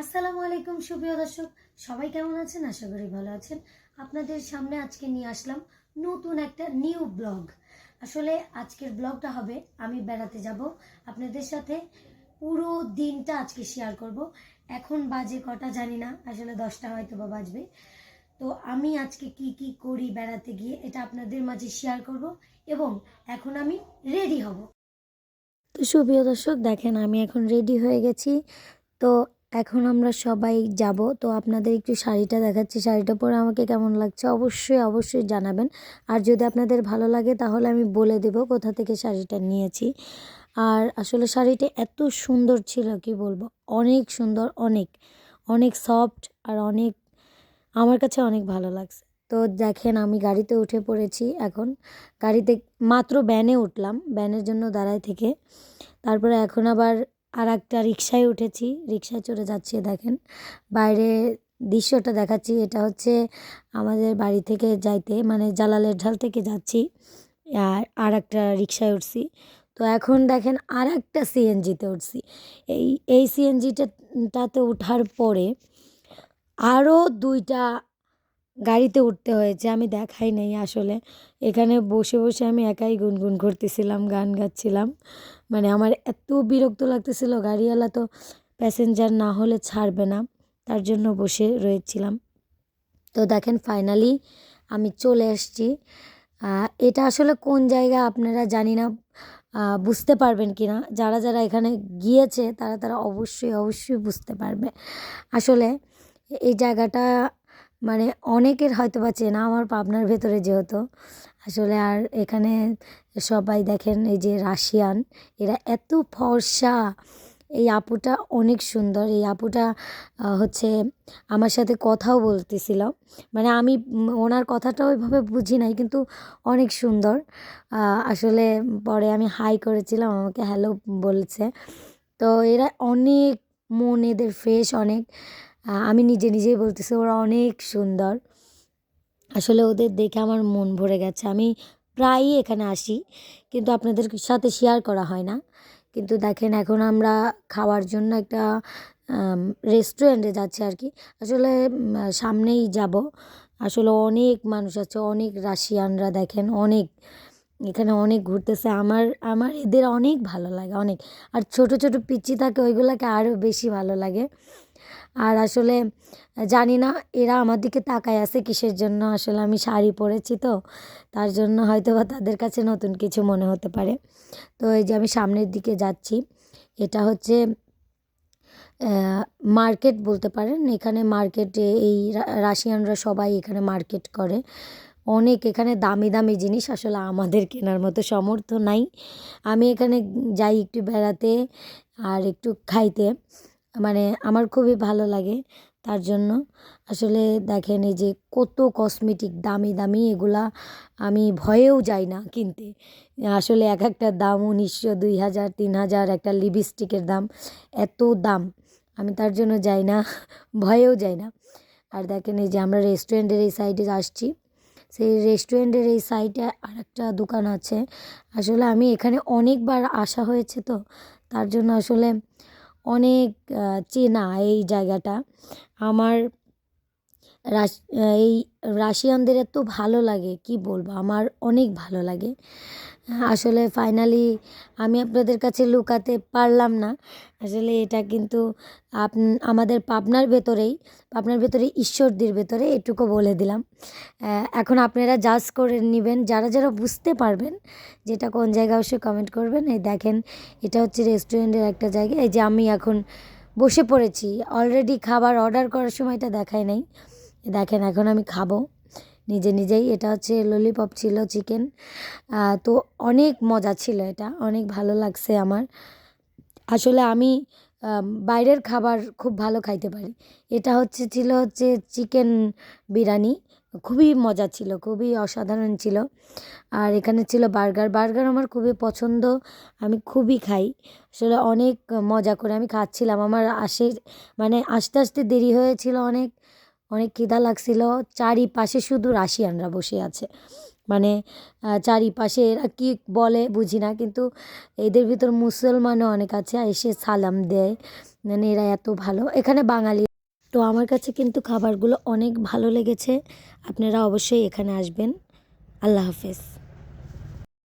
আসসালামু আলাইকুম, সুপ্রিয় দর্শক। সবাই কেমন আছেন? আশা করি ভালো আছেন। আপনাদের সামনে আজকে নিয়ে আসলাম নতুন একটা নিউ ব্লগ। আসলে আজকের ব্লগটা হবে, আমি বেড়াতে যাব। আপনাদের সাথে পুরো দিনটা আজকে শেয়ার করব। এখন বাজে কটা জানি না, আসলে দশটা হয়তো বা বাজবে। তো আমি আজকে কি কি করি বেড়াতে গিয়ে, এটা আপনাদের মাঝে শেয়ার করব এবং এখন আমি রেডি হব। তো সুপ্রিয় দর্শক, দেখেন আমি এখন রেডি হয়ে গেছি। তো এখন আমরা সবাই যাব। তো আপনাদের একটু শাড়িটা দেখাচ্ছি। শাড়িটা পরে আমাকে কেমন লাগছে অবশ্যই অবশ্যই জানাবেন। আর যদি আপনাদের ভালো লাগে তাহলে আমি বলে দেব কোথা থেকে শাড়িটা নিয়েছি। আর আসলে শাড়িটা এত সুন্দর ছিল, কি বলব? অনেক সুন্দর, অনেক অনেক সফট আর অনেক, আমার কাছে অনেক ভালো লাগছে। তো দেখেন আমি গাড়িতে উঠে পড়েছি এখন। গাড়িতে মাত্র ব্যানে উঠলাম ব্যানের জন্য দাঁড়ায় থেকে। তারপরে এখন আবার আর একটা রিক্সায় উঠেছি রিক্সায় চড়ে যাচ্ছি, দেখেন। বাইরে দৃশ্যটা দেখাচ্ছি, এটা হচ্ছে আমাদের বাড়ি থেকে যাইতে মানে জালালের ঢাল থেকে যাচ্ছি, আর আর একটা রিক্সায় উঠছি। তো এখন দেখেন আর একটা সিএনজিতে উঠছি। এই এই সিএনজিটাতে ওঠার পরে আরও দুইটা গাড়িতে উঠতে হয়েছে, আমি দেখাই নাই আসলে। এখানে বসে বসে আমি একাই গুনগুন করতেছিলাম, গান গাচ্ছিলাম। মানে আমার এত বিরক্ত লাগতেছিল, গাড়িওয়ালা তো প্যাসেঞ্জার না হলে ছাড়বে না, তার জন্য বসে রয়েছিলাম। তো দেখেন ফাইনালি আমি চলে এসেছি। এটা আসলে কোন জায়গা আপনারা জানি না বুঝতে পারবেন কি না? যারা যারা এখানে গিয়েছে, তারা তারা অবশ্যই অবশ্যই বুঝতে পারবে। আসলে এই জায়গাটা মানে অনেকের হয়তো বা চেনা আমার পাবনার ভেতরে যেহেতু। আসলে আর এখানে সবাই দেখেন এই যে রাশিয়ান, এরা এত ফর্সা। এই আপুটা অনেক সুন্দর। এই আপুটা হচ্ছে আমার সাথে কথাও বলতেছিল। মানে আমি ওনার কথাটা ওইভাবে বুঝি নাই, কিন্তু অনেক সুন্দর। আসলে পরে আমি হাই করেছিলাম, আমাকে হ্যালো বলছে। তো এরা অনেক, মন এদের ফ্রেশ অনেক। আমি নিজে নিজেই বলতেছি, ওরা অনেক সুন্দর। আসলে ওদের দেখে আমার মন ভরে গেছে। আমি প্রায়ই এখানে আসি, কিন্তু আপনাদের সাথে শেয়ার করা হয় না। কিন্তু দেখেন, এখন আমরা খাওয়ার জন্য একটা রেস্টুরেন্টে যাচ্ছি আর কি। আসলে সামনেই যাব। আসলে অনেক মানুষ আছে, অনেক রাশিয়ানরা দেখেন, অনেক, এখানে অনেক ঘুরতেছে। আমার আমার এদের অনেক ভালো লাগে, অনেক। আর ছোট ছোট পিচ্চি থাকে, ওইগুলোকে আরও বেশি ভালো লাগে। আর আসলে, জানি না এরা আমার দিকে তাকায় আছে কিসের জন্য। আসলে আমি শাড়ি পরেছি তো, তার জন্য হয়তো বা তাদের কাছে নতুন কিছু মনে হতে পারে। তো এই যে আমি সামনের দিকে যাচ্ছি, এটা হচ্ছে মার্কেট বলতে পারেন। এখানে মার্কেটে এই রাশিয়ানরা সবাই এখানে মার্কেট করে। অনেক এখানে দামি দামি জিনিস আসলে আমাদের কেনার মতো সামর্থ্য নাই। আমি এখানে যাই একটু বেড়াতে আর একটু খাইতে। মানে আমার খুবই ভালো লাগে তার জন্য। আসলে দেখেন এই যে কত কসমেটিক দামি দামি এগুলা আমি ভয়েও যাই না কিনতে। আসলে এক একটা দাম উনিশশো দুই হাজার, তিন হাজার একটা লিপস্টিকের দাম এত দাম। আমি তার জন্য যাই না, ভয়েও যাই না। আর দেখেন এই যে আমরা রেস্টুরেন্টের এই সাইডে আসছি। সেই রেস্টুরেন্টের এই সাইডে আর একটা দোকান আছে। আসলে আমি এখানে অনেকবার আসা হয়েছে তো। তার জন্য আসলে অনেক চেনা এই জায়গাটা। আমার রাশ, এই রাশিয়ানদের এত ভালো লাগে, কি বলব? আমার অনেক ভালো লাগে। আসলে ফাইনালি আমি আপনাদের কাছে লুকাতে পারলাম না। আসলে এটা কিন্তু আপ, আমাদের পাবনার ভেতরেই, পাবনার ভেতরে ঈশ্বরদীর ভেতরে এটুকু বলে দিলাম। এখন আপনারা জাজ করে নেবেন, যারা যারা বুঝতে পারবেন যেটা কোন জায়গা অবশ্যই কমেন্ট করবেন। এই দেখেন, এটা হচ্ছে রেস্টুরেন্টের একটা জায়গা। এই যে আমি এখন বসে পড়েছি অলরেডি খাবার অর্ডার করার সময় এটা দেখায় নাই। দেখেন, এখন আমি খাব। নিজে নিজেই এটা হচ্ছে ললিপপ ছিল চিকেন তো অনেক মজা ছিল এটা, অনেক ভালো লাগছে আমার। আসলে আমি বাইরের খাবার খুব ভালো খাইতে পারি। এটা হচ্ছে, ছিল হচ্ছে চিকেন বিরিয়ানি। খুবই মজা ছিল, খুবই অসাধারণ ছিল। আর এখানে ছিল বার্গার। বার্গার আমার খুবই পছন্দ, আমি খুবই খাই। আসলে অনেক মজা করে আমি খাচ্ছিলাম। আমার আসে মানে আস্তে আস্তে দেরি হয়েছিল অনেক। অনেক খিদা লাগছিল। চারিপাশে শুধু রাশিয়ানরা বসে আছে। মানে চারিপাশে এরা কি বলে বুঝি না, কিন্তু এদের ভিতর মুসলমানও অনেক আছে এসে সালাম দেয়। মানে এরা এত ভালো। এখানে বাঙালি। তো আমার কাছে কিন্তু খাবারগুলো অনেক ভালো লেগেছে। আপনারা অবশ্যই এখানে আসবেন। আল্লাহ হাফেজ।